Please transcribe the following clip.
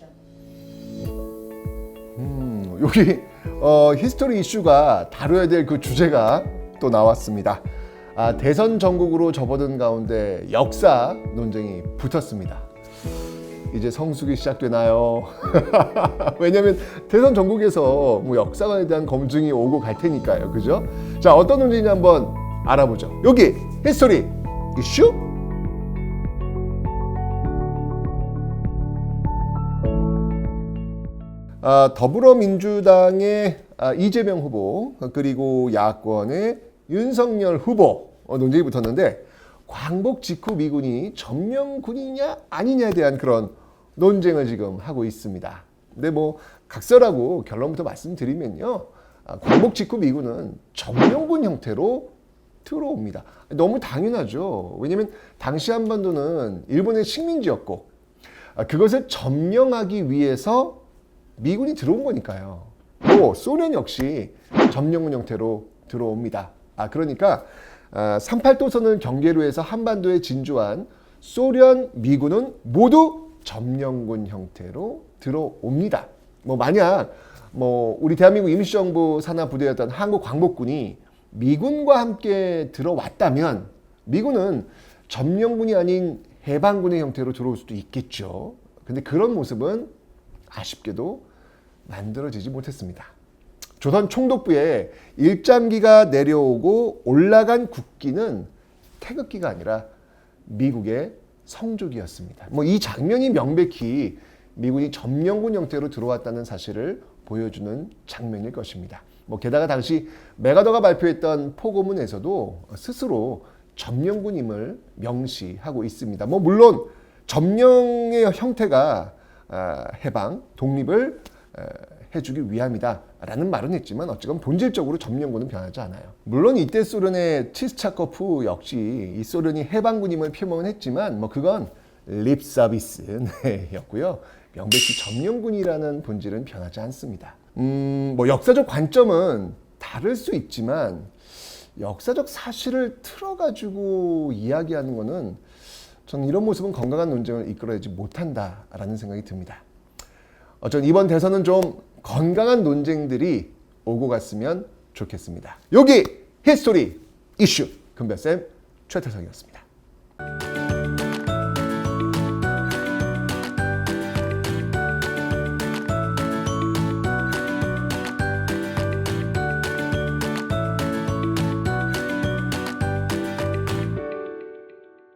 보시죠. 음, 여기 어, 히스토리 이슈가 다뤄야 될 그 주제가 또 나왔습니다. 아, 대선 전국으로 접어든 가운데 역사 논쟁이 붙었습니다. 이제 성숙이 시작되나요? 왜냐면 대선 전국에서 뭐 역사관에 대한 검증이 오고 갈 테니까요. 그죠? 자, 어떤 논쟁인지 한번 알아보죠. 여기 히스토리 이슈 더불어민주당의 아, 이재명 후보 그리고 야권의 윤석열 후보 어, 논쟁이 붙었는데 광복 직후 미군이 점령군이냐 아니냐에 대한 그런 논쟁을 지금 하고 있습니다. 근데 뭐 각설하고 결론부터 말씀드리면요, 아, 광복 직후 미군은 점령군 형태로 들어옵니다. 너무 당연하죠. 왜냐하면 당시 한반도는 일본의 식민지였고 아, 그것을 점령하기 위해서 미군이 들어온 거니까요. 또 소련 역시 점령군 형태로 들어옵니다. 아 그러니까 아, 38도선을 경계로 해서 한반도에 진주한 소련, 미군은 모두 점령군 형태로 들어옵니다. 뭐 만약 뭐 우리 대한민국 임시정부 산하 부대였던 한국 광복군이 미군과 함께 들어왔다면 미군은 점령군이 아닌 해방군의 형태로 들어올 수도 있겠죠. 근데 그런 모습은 아쉽게도 만들어지지 못했습니다. 조선 총독부에 일잠기가 내려오고 올라간 국기는 태극기가 아니라 미국의 성족이었습니다. 뭐 이 장면이 명백히 미군이 점령군 형태로 들어왔다는 사실을 보여주는 장면일 것입니다. 뭐 게다가 당시 메가더가 발표했던 포고문에서도 스스로 점령군임을 명시하고 있습니다. 뭐 물론 점령의 형태가 아, 해방, 독립을 에, 해주기 위함이다라는 말은 했지만 어쨌건 본질적으로 점령군은 변하지 않아요. 물론 이때 소련의 치스차코프 역시 이 소련이 해방군임을 표명은 했지만 뭐 그건 립 서비스였고요. 명백히 점령군이라는 본질은 변하지 않습니다. 음, 뭐 역사적 관점은 다를 수 있지만 역사적 사실을 틀어가지고 이야기하는 거는 저는 이런 모습은 건강한 논쟁을 이끌어내지 못한다라는 생각이 듭니다. 어쩐 이번 대선은 좀 건강한 논쟁들이 오고 갔으면 좋겠습니다. 여기 히스토리 이슈 금별쌤 최태성이었습니다.